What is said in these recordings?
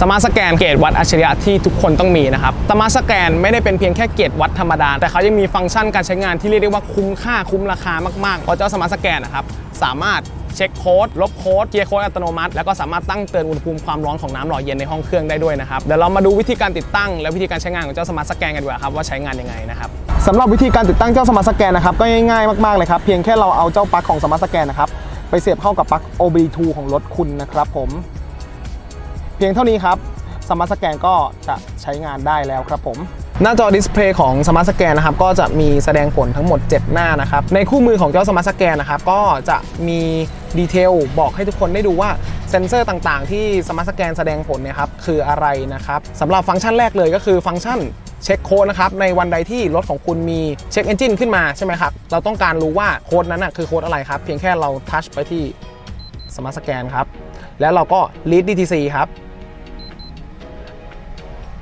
สมาร์ทสแกนเกรดวัดอัจฉริยะที่ทุกคนต้องมีนะครับสมาร์ทสแกนไม่ได้เป็นเพียงแค่เกรดวัดธรรมดา แต่เขายังมีฟังก์ชันการใช้งานที่เรียกได้ว่าคุ้มค่าคุ้มราคามากๆเพราะเจ้าสมาร์ทสแกนนะครับสามารถเช็คโค้ดลบโค้ดเคลียร์โค้ดอัตโนมัติ แล้วก็สามารถตั้งเตือนอุณหภูมิความร้อนของน้ำหล่อเย็นในห้องเครื่องได้ด้วยนะครับเดี๋ยวเรามาดูวิธีการติดตั้ง และวิธีการใช้งานของเจ้าสมาร์ทสแกนกันดีกว่าครับว่าใช้งานยังไงนะครับสำหรับวิธีการติดตั้งเจ้าสมาร์ทสแกนนะครับก็ง่ายๆมากๆเลยครับเพียงแค่เราเอาเจ้าปลั๊กของสมาร์ทสแกนนะครับไปเสียบเข้ากับปลั๊ก OBD2 ของรถคุณนะครับผม เพียงเท่านี้ครับสมาร์ทสแกนก็จะใช้งานได้แล้วครับผม หน้าจอดิสเพลย์ของสมาร์ทสแกนนะครับก็จะมีแสดงผลทั้งหมด 7 หน้านะครับ ในคู่มือของเจ้าสมาร์ทสแกนนะครับก็จะมีดีเทลบอกให้ทุกคนได้ดูว่าเซ็นเซอร์ต่างๆ ที่สมาร์ทสแกนแสดงผลเนี่ยครับคืออะไรนะครับสำหรับฟังก์ชันแรกเลยก็คือฟังก์ชันเช็คโค้ดนะครับในวันใดที่รถของคุณมีเช็คเอนจินขึ้นมาใช่ไหมครับเราต้องการรู้ว่าโค้ดนั้นนะคือโค้ดอะไรครับ เพียงแค่เราทัชไปที่สมาร์ทสแกนครับแล้วเราก็ lead DTC ครับ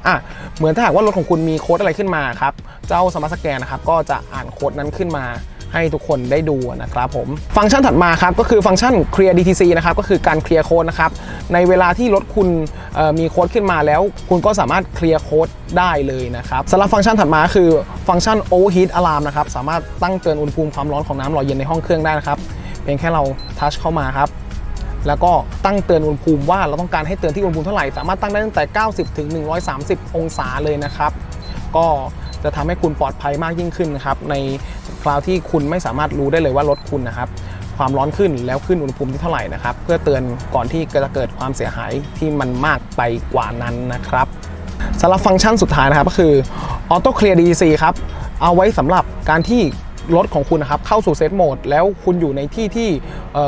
อะเหมือนถ้าหากว่ารถของคุณมีโค้ดอะไรขึ้นมาครับเจ้าสมาร์ทสแกนนะครับก็จะอ่านโค้ดนั้นขึ้นมาให้ทุกคนได้ดูนะครับผมฟังก์ชันถัดมาครับก็คือฟังก์ชัน clear DTC นะครับก็คือการเคลียร์โค้ดนะครับในเวลาที่รถคุณมีโค้ดขึ้นมาแล้ว คุณก็สามารถเคลียร์โค้ดได้เลยนะครับสำหรับฟังก์ชันถัดมาคือฟังก์ชัน overheat alarm นะครับสามารถตั้งเตือนอุณหภูมิความร้อนของน้ำหล่อเย็นในห้องเครื่องได้นะครับเพียงแค่เราทัชเข้ามาครับ แล้วก็ตั้งเตือนอุณหภูมิว่าเราต้องการให้เตือนที่อุณหภูมิเท่าไหร่สามารถตั้งได้ตั้งแต่ 90 ถึง 130 องศาเลยนะครับ ก็จะทำให้คุณปลอดภัยมากยิ่งขึ้นนะครับในคราวที่คุณไม่สามารถรู้ได้เลยว่ารถคุณนะครับ ความร้อนขึ้นแล้วขึ้นอุณหภูมิที่เท่าไหร่นะครับ เพื่อเตือนก่อนที่จะเกิดความเสียหายที่มันมากไปกว่านั้นนะครับสำหรับฟังก์ชันสุดท้ายนะครับก็คือ Auto Clear DEC ครับเอาไว้สำหรับการที่ รถของคุณนะครับเข้าสู่เซตโหมดแล้วคุณอยู่ในที่ที่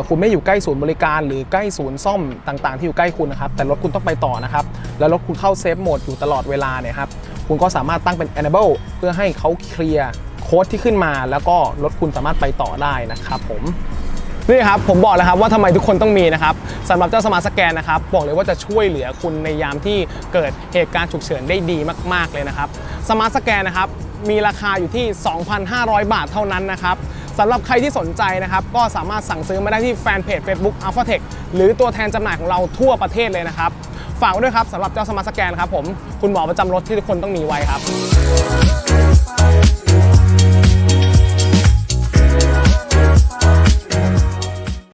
คุณไม่อยู่ใกล้ศูนย์บริการ หรือใกล้ศูนย์ซ่อมต่างๆ ที่อยู่ใกล้คุณนะครับแต่รถคุณต้องไปต่อนะครับแล้วรถคุณเข้าเซฟโหมดอยู่ตลอดเวลาเนี่ยครับคุณก็สามารถตั้งเป็น enable เพื่อให้เขาเคลียร์โค้ดที่ขึ้นมา แล้วก็รถคุณสามารถไปต่อได้นะครับผมนี่ครับผมบอกแล้วครับว่าทำไมทุกคนต้องมีนะครับสำหรับเจ้าสมาร์ทสแกนนะครับบอกเลยว่าจะช่วยเหลือคุณในยามที่เกิดเหตุการณ์ฉุกเฉินได้ดีมาก ๆเลยนะครับสมาร์ทสแกนนะครับ มีราคาอยู่ที่ 2,500 บาทเท่านั้นนะครับสำหรับใครที่สนใจนะครับ ก็สามารถสั่งซื้อมาได้ที่แฟนเพจ Facebook a l p h a t e c h หรือตัวแทนจำหน่ายของเราทั่วประเทศเลยนะครับ ฝากไว้ด้วยครับสำหรับเจ้าสมาร์ทสแกนครับผม คุณหมอประจำรถที่ทุกคนต้องมีไว้ครับ